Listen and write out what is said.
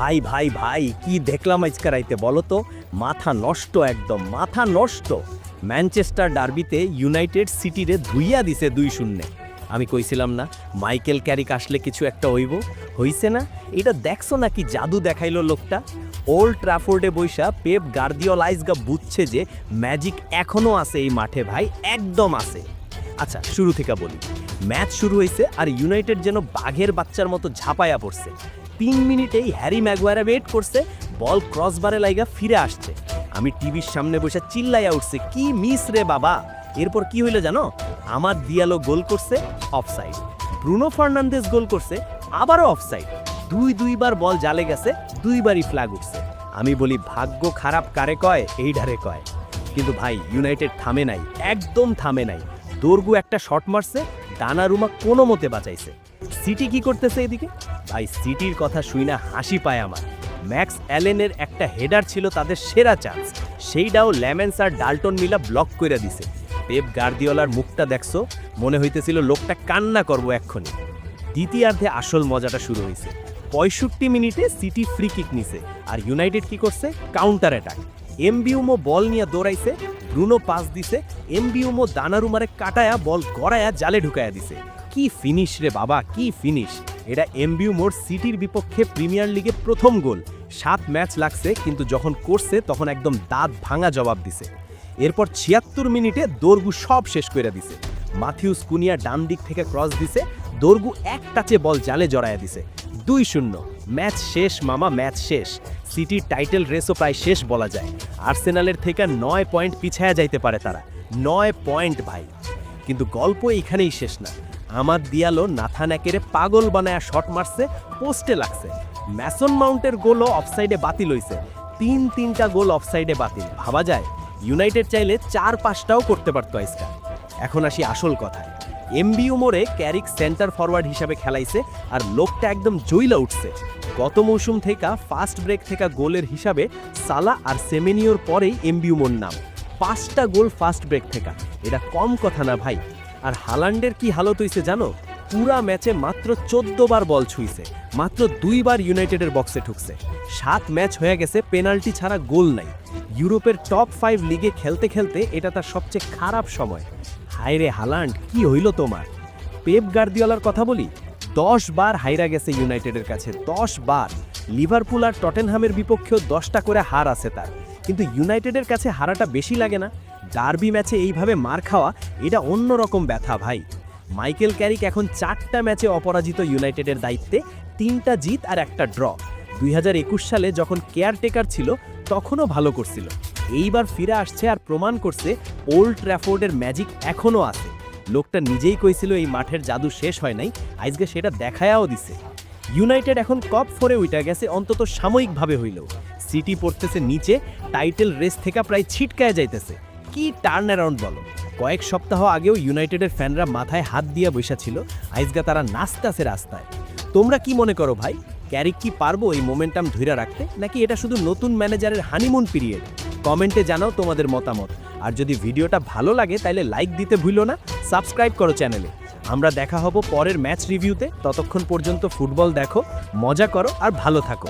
ভাই ভাই ভাই, কি দেখলাম আজকে রাইতে বলো তো? মাথা নষ্ট একদম, মাথা নষ্ট। ম্যানচেস্টার ডার্বিতে ইউনাইটেড সিটিরে ধুইয়া দিছে দুই শূন্যে। আমি কইছিলাম না, মাইকেল ক্যারিক আসলে কিছু একটা হইব? হইছে না? এটা দেখছ নাকি জাদু দেখাইলো লোকটা? ওল্ড ট্রাফোর্ডে বৈশা পেপ গার্দিওল আইসগা বুঝছে যে ম্যাজিক এখনও আছে এই মাঠে ভাই, একদম আছে। আচ্ছা শুরু থেকে বলি। ম্যাচ শুরু হয়েছে আর ইউনাইটেড যেন বাঘের বাচ্চার মতো ঝাঁপায়া পড়ছে। তিন মিনিটেই হ্যারি ম্যাগুয়ারা ওয়েট করছে, বল ক্রসবারে লাইগা ফিরে আসছে। আমি টিভির সামনে বসে চিল্লাইয়া উঠছে, কি মিস রে বাবা? এরপর কি হইল জানো? আমার দিয়ালো গোল করছে অফসাইড ব্রুনো ফার্নান্দেজ গোল করছে, আবারও অফসাইড দুই দুইবার বল জালে গেছে, দুইবারই ফ্ল্যাগ উঠছে। আমি বলি, ভাগ্য খারাপ কারে কয়? এই ধারে কয়। কিন্তু ভাই, ইউনাইটেড থামে নাই, একদম থামে নাই। দোরগু একটা শট মারছে দানারুমা কোনো মতে বাঁচাইছে। সিটি কি করতেছে এদিকে? ভাই, সিটির কথা শুই না হাসি পায় আমার। ম্যাক্স অ্যালেনের একটা হেডার ছিল তাদের সেরা চান্স। সেইটাও ল্যামেন্স আর ডাল্টন মিলা ব্লক করে দিছে। পেপ গার্দিওলার মুখটা দেখছ? মনে হইতেছিল লোকটা কান্না করব এক্ষুনি। দ্বিতীয়ার্ধে আসল মজাটা শুরু হয়েছে পঁয়ষট্টি মিনিটে সিটি ফ্রি কিক নিছে। আর ইউনাইটেড কি করছে? Counter attack. এমবিউমো বল নিয়ে দৌড়াইছে। ব্রুনো পাস দিছে এমবিউমো দানারুমারে কাটায়া, বল গড়ায়া, জালে ঢুকায়া দিছে। কি ফিনিশ রে বাবা, কি ফিনিশ এটা এমবিউমোর সিটির বিপক্ষে প্রিমিয়ার লিগে প্রথম গোল। সাত ম্যাচ লাগছে, কিন্তু যখন করছে, তখন একদম দাঁত ভাঙা জবাব দিছে। এরপর ছিয়াত্তর মিনিটে দোরগু সব শেষ করে দিছে। মাথিউস কুনিয়া ডান দিক থেকে ক্রস দিছে, দোরগু এক টাচে বল জালে জড়ায়া দিছে। দুই শূন্য। ম্যাচ শেষ, মামা, ম্যাচ শেষ। সিটির টাইটেল রেসও প্রায় শেষ বলা যায়। আর্সেনালের থেকে নয় পয়েন্ট পিছায়া যাইতে পারে তারা। নয় পয়েন্ট ভাই। কিন্তু গল্প এইখানেই শেষ না। আমার দিয়ালো নাথান একেরে পাগল বানায়া শট মারছে, পোস্টে লাগছে। ম্যাসন মাউন্টের গোলও অফসাইডে বাতিল হইছে। তিন তিনটা গোল অফসাইডে বাতিল। ভাবা যায়, ইউনাইটেড চাইলে চার পাঁচটাও করতে পারতো আজকা এখন আসি আসল কথায়। এমবি উমরে ক্যারিক সেন্টার ফরওয়ার্ড হিসাবে খেলাইছে আর লোকটা একদম জইলা উঠছে। গত মৌসুম থেকে ফাস্ট ব্রেক থেকে গোলের হিসাবে সালা আর সেমেনিওর পরেই এমবিউ মোর নাম। পাঁচটা গোল ফাস্ট ব্রেক থেকে। এটা কম কথা না ভাই। আর হালান্ডের কি হালত হইছে জানো? পুরা ম্যাচে মাত্র চোদ্দ বার বল ছুঁইছে। মাত্র দুইবার ইউনাইটেডের বক্সে ঢুকছে সাত ম্যাচ হয়ে গেছে, পেনাল্টি ছাড়া গোল নাই। ইউরোপের টপ ফাইভ লিগে খেলতে খেলতে এটা তার সবচেয়ে খারাপ সময়। হায় রে হালান্ড, কি হইল তোমার? পেপ গার্দিওলার কথা বলি? দশ বার হাইরা গেছে ইউনাইটেডের কাছে, দশ বার। লিভারপুল আর টটেনহামের বিপক্ষেও দশটা করে হার আছে তার। কিন্তু ইউনাইটেডের কাছে হারাটা বেশি লাগে না। ডার্বি ম্যাচে এইভাবে মার খাওয়া, এটা অন্যরকম ব্যথা ভাই। মাইকেল ক্যারিক এখন চারটা ম্যাচে অপরাজিত ইউনাইটেডের দায়িত্বে, তিনটা জিত আর একটা ড্র। দুই হাজার একুশ সালে যখন কেয়ারটেকার ছিল, তখনও ভালো করছিল। এইবার ফিরে আসছে আর প্রমাণ করছে ওল্ড ট্র্যাফোর্ডের ম্যাজিক এখনও আছে। লোকটা নিজেই কইছিল এই মাঠের জাদু শেষ হয় নাই আজকে সেটা দেখায়াও দিছে। ইউনাইটেড এখন কপ ফোরে উইটা গেছে, অন্তত সাময়িকভাবে হইলেও। সিটি পড়তেছে নিচে, টাইটেল রেস থেকে প্রায় ছিটকায় যাইতেছে। কি টার্ন অ্যারাউন্ড বলো? কয়েক সপ্তাহ আগেও ইউনাইটেডের ফ্যানরা মাথায় হাত দিয়া বসা ছিল আইজগা তারা নাচতাছে রাস্তায়। তোমরা কি মনে করো ভাই, ক্যারিক কি পারব এই মোমেন্টাম ধইরা রাখতে, নাকি এটা শুধু নতুন ম্যানেজারের হানিমুন পিরিয়ড কমেন্টে জানাও তোমাদের মতামত। আর যদি ভিডিওটা ভালো লাগে তাহলে লাইক দিতে ভুলো না, সাবস্ক্রাইব করো চ্যানেলে। আমরা দেখা হব পরের ম্যাচ রিভিউতে, ততক্ষণ পর্যন্ত ফুটবল দেখো, মজা করো, আর ভালো থাকো।